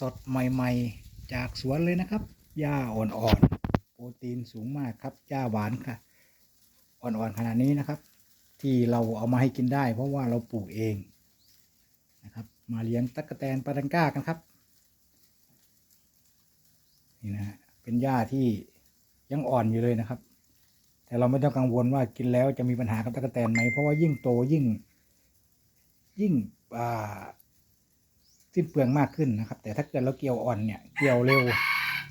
สดใหม่ๆ จากสวนเลยนะครับหญ้าอ่อนๆ โปรตีนสูงมากครับหญ้าหวานค่ะ อ่อนๆขนาดนี้นะครับ ที่เราเอามาให้กินได้ เพราะว่าเราปลูกเองนะครับ มาเลี้ยงตั๊กแตนปาตังก้ากันครับ นี่นะเป็นหญ้าที่ยังอ่อนอยู่เลยนะครับ แต่เราไม่ต้องกังวลว่ากินแล้วจะมีปัญหากับตั๊กแตนไหมเพราะว่ายิ่งโตยิ่ง ยิ่งอ่า สิ้นเปลืองมากขึ้นนะครับ แต่ถ้าเกิดเราเกี่ยวอ่อนเนี่ยเกี่ยวเร็ว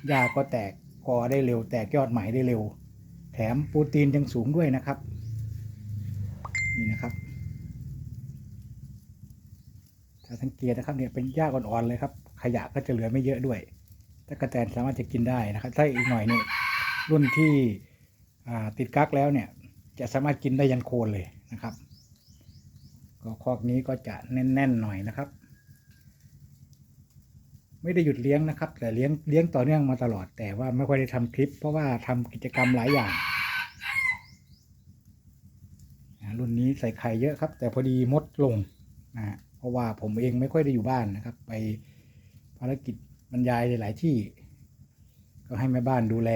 หญ้าก็แตกกอได้เร็ว แตกยอดใหม่ได้เร็ว แถมโปรตีนยังสูงด้วยนะครับ นี่นะครับถ้าสังเกตนะครับเนี่ยเป็นหญ้าอ่อนๆเลยครับ ขยะก็จะเหลือไม่เยอะด้วยถ้ากระแตนสามารถจะกินได้นะครับถ้าอีกหน่อยเนี่ยรุ่นที่ติดกักแล้วเนี่ย จะสามารถกินได้ยันโคนเลยนะครับก็คอกนี้ก็จะแน่นๆหน่อยนะครับ ไม่ได้หยุดเลี้ยงนะครับ แต่เลี้ยงเลี้ยงต่อเนื่องมาตลอด แต่ว่าไม่ค่อยได้ทำคลิป เพราะว่าทำกิจกรรมหลายอย่างรุ่นนี้ใส่ไข่เยอะครับ แต่พอดีมดลงนะฮะเพราะว่าผมเองไม่ค่อยได้อยู่บ้านนะครับ ไปภารกิจบรรยายหลายที่ ก็ให้แม่บ้านดูแล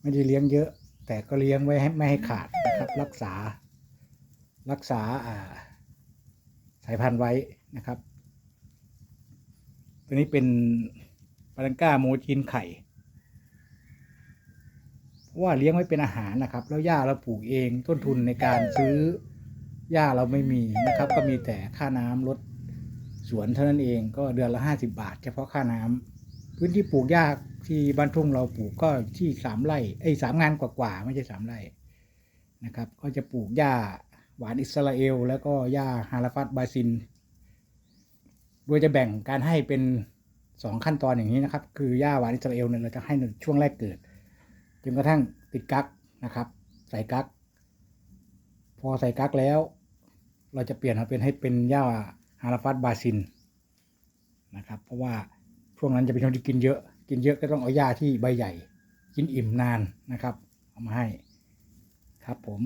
ไม่ได้เลี้ยงเยอะ แต่ก็เลี้ยงไว้ให้ไม่ให้ขาดนะครับ รักษา รักษาสายพันธุ์ไว้นะครับ ตัวนี้เป็นปาลังก้าโมจินไข่เพราะว่าเลี้ยงไว้เป็นอาหารนะครับ แล้วหญ้าเราปลูกเองต้นทุนในการซื้อหญ้าเราไม่มีนะครับ ก็มีแต่ค่าน้ำรถสวนเท่านั้นเองก็เดือนละห้าสิบาท เฉพาะค่าน้ำพื้นที่ปลูกหญ้าที่บ้านทุ่งเราปลูกก็ที่สามไร่เอ้สามงานกว่าๆไม่ใช่สามไร่นะครับ ก็จะปลูกหญ้าหวานอิสราเอล แล้วก็หญ้าฮาราฟัตบาซิน โดยจะแบ่งการให้เป็นสองขั้นตอนอย่างนี้นะครับ คือหญ้าหวานอิสราเอลเนี่ยเราจะให้ในช่วงแรกเกิดจนกระทั่งติดกั๊กนะครับ ใส่กั๊กพอใส่กั๊กแล้ว เราจะเปลี่ยนมาเป็นให้เป็นหญ้าฮาราฟัตบาซินนะครับ เพราะว่าช่วงนั้นจะเป็นช่วงที่กินเยอะ กินเยอะก็ต้องเอาหญ้าที่ใบใหญ่ กินอิ่มนานนะครับ เอามาให้ครับผม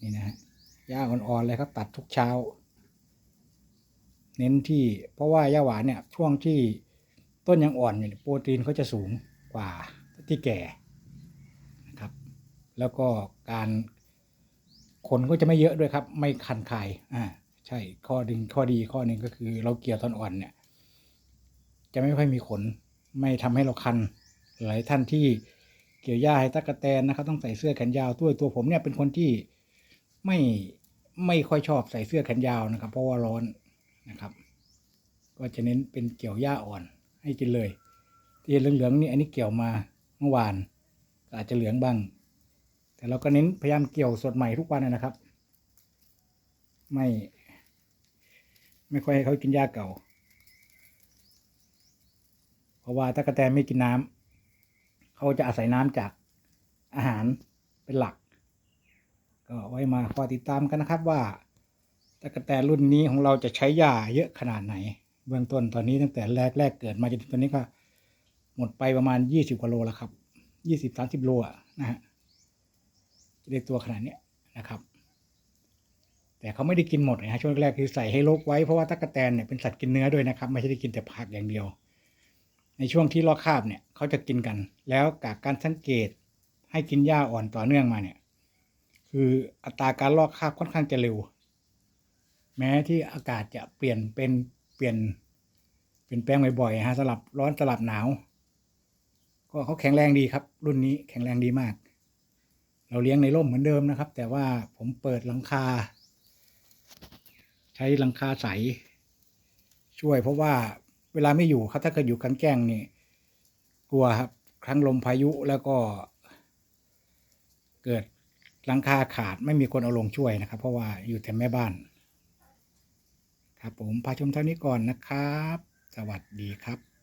นี่นะฮะหญ้าอ่อนๆเลยครับ ตัดทุกเช้า เน้นที่เพราะว่าหญ้าหวานเนี่ยช่วงที่ต้นยังอ่อนอยู่เนี่ยโปรตีนเขาจะสูงกว่าที่แก่นะครับ แล้วก็การขนก็จะไม่เยอะด้วยครับ ไม่คันคายอ่าใช่ข้อดึงข้อดีข้อหนึ่งก็คือเราเกี่ยวตอนอ่อนเนี่ย จะไม่ค่อยมีขน ไม่ทำให้เราคัน หลายท่านที่เกี่ยวหญ้าให้ตะกะแตนนะครับ ต้องใส่เสื้อแขนยาวตัวตัวผมเนี่ยเป็นคนที่ไม่ไม่ค่อยชอบใส่เสื้อแขนยาวนะครับ เพราะว่าร้อน นะครับ ก็จะเน้นเป็นเกี่ยวหญ้าอ่อนให้กินเลย ที่เห็นเหลืองๆนี่อันนี้เกี่ยวมาเมื่อวานก็อาจจะเหลืองบ้าง แต่เราก็เน้นพยายามเกี่ยวสดใหม่ทุกวันนะครับ ไม่ ไม่ค่อยให้เขากินหญ้าเก่า เพราะว่าถ้ากระแตนไม่กินน้ำเขาจะอาศัยน้ำจากอาหารเป็นหลัก ก็ไว้มาคอยติดตามกันนะครับว่า ตะกแตนรุ่นนี้ของเราจะใช้ยาเยอะขนาดไหน เบื้องต้นตอนนี้ตั้งแต่แรกแรกเกิดมาจนถึงตอนนี้ก็ หมดไปประมาณยี่สิบกว่าโลแล้วครับยี่สิบสามสิบโลอะนะฮะได้ตัวขนาดเนี้ยนะครับ แต่เขาไม่ได้กินหมดนะฮะช่วงแรกคือใส่ให้ลกไว้เพราะว่าตะกแตนเนี่ยเป็นสัตว์กินเนื้อด้วยนะครับ ไม่ใช่ได้กินแต่ผักอย่างเดียว ในช่วงที่ลอกคราบเนี่ยเขาจะกินกัน แล้วจากการสังเกตให้กินหญ้าอ่อนต่อเนื่องมาเนี่ย คืออัตราการลอกคราบค่อนข้างจะเร็ว แม้ที่อากาศจะเปลี่ยนเป็นเปลี่ยนเปลี่ยนแปลงบ่อยๆฮะสลับร้อนสลับหนาว ก็เขาแข็งแรงดีครับ รุ่นนี้แข็งแรงดีมาก เราเลี้ยงในร่มเหมือนเดิมนะครับ แต่ว่าผมเปิดหลังคา ใช้หลังคาใส ช่วยเพราะว่าเวลาไม่อยู่ครับถ้าเกิดอยู่กลางแจ้งนี่กลัวครับครั้งลมพายุแล้วก็ เกิดหลังคาขาดไม่มีคนเอาลงช่วยนะครับ เพราะว่าอยู่แต่แม่บ้าน ครับผมพาชมเท่านี้ก่อนนะครับ สวัสดีครับ